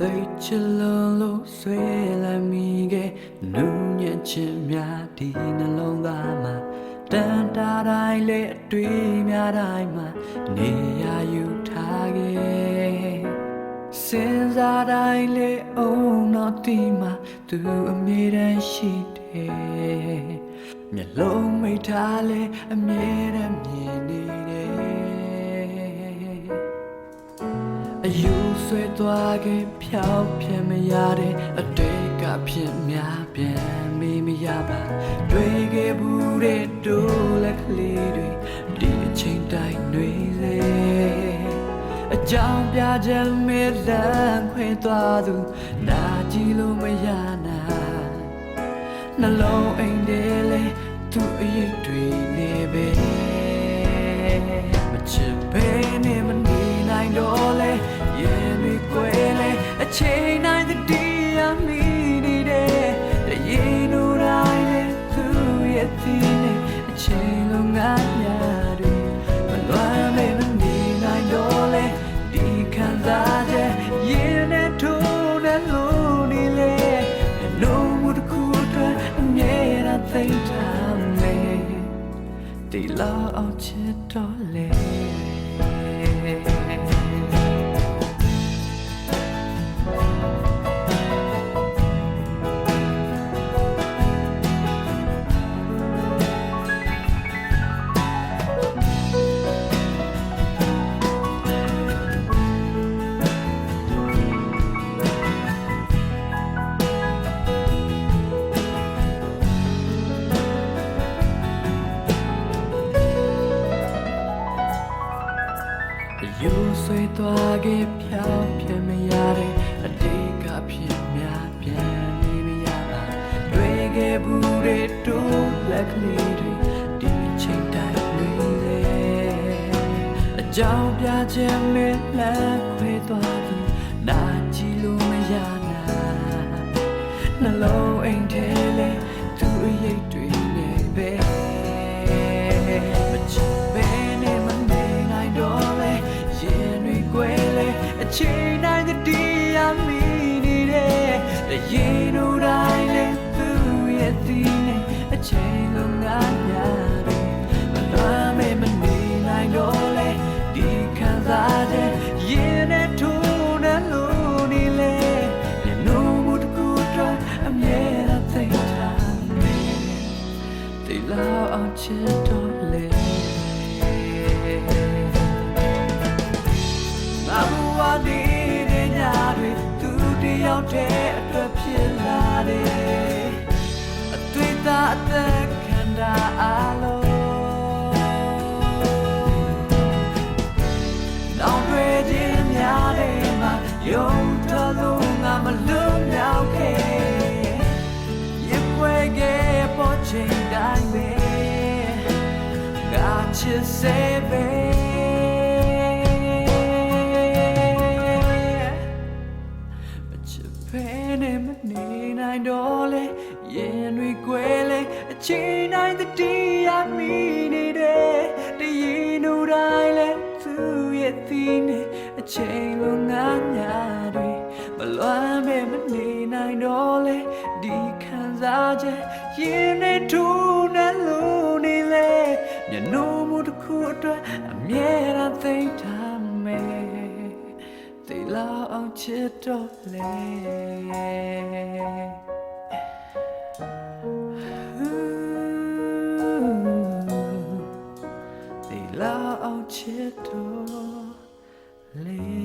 သိချစ်လုံးလို့ဆွဲလာမိခဲ့နူးညံ့ခြင်းများဒီနှလုံးသားမှာတန်တာတိုင်းလေအတွေ့များတိုင်းမှာနေရာယူထားခဲ့စဉ်းစားတိုင်းလေအုံတော့ဒီမှာသူအမြဲတမ်းရှိတယ်မျက်လုံးမိတ်ထားလေအမြဲတမ်းမြင်နေတယ် အယူဆွဲသွားခဲ့ဖြောက်ပြမရတဲ့အတိတ်ကဖြစ်များပြန်မေးမရပါတွေ့ခဲ့ဘူးတဲ့တို့လက်ကလေးတွေဒီအချိန်တိုင်းတွေစေအကြောင်းပြချက်မေးလမ်းခွဲသွားသူနာကြည့်လို့မရနိုင်နှလုံးအိမ်ထဲလေသူအရေးတွေ ဒီလောက်အောင်ချစ်တော့လေ ယူဆွေသွားခဲ့ဖြောင်းပြမရတဲ့အတိတ်ကဖြစ်များပြန်နေမရပါတွေ့ခဲ့ဘူးတဲ့တို့လက်ကလေးတွေဒီချိန်တိုင်းတွေလေအကြောင်းပြချက်နဲ့လက် ရေတို့တိုင်းလေသူရဲ့ဒီနဲ့အချိန်လုံးငါများတယ်မလွမ်းမေမနေနိုင်တော့လေဒီခံစားချက်ရင်နဲ့ထိုးနဲ့လို့နေလေရနိုးမှုတစ်ခုအတွက်အမြဲတမ်းသိထားမယ် they love our children ငါ တယောက်တည်းအတွက်ဖြစ်လာတယ်အတွေ့အသာအသက်ခံတာအလုံးနောင်တွေခြင်းများတယ်မှာယုံတလို့ငါမလွတ်မြောက်ခဲ့ You wake up watching that way Got you saving pain in my name I know le Yen we quele A chain I the tea I mean it The yin no die le Tu ye thine A chain long anya dwe မလွမ်းမဲမနေနိုင်တော့လေဒီခံစားချက်ရင်နဲ့ထူနဲ့လို့နေလေမျက်နှာမူတစ်ခုအတွက်အမြဲတမ်းသိထားမယ် တေလာအောင်ချစ်တော့လေတေလာအောင်ချစ်တော့လေ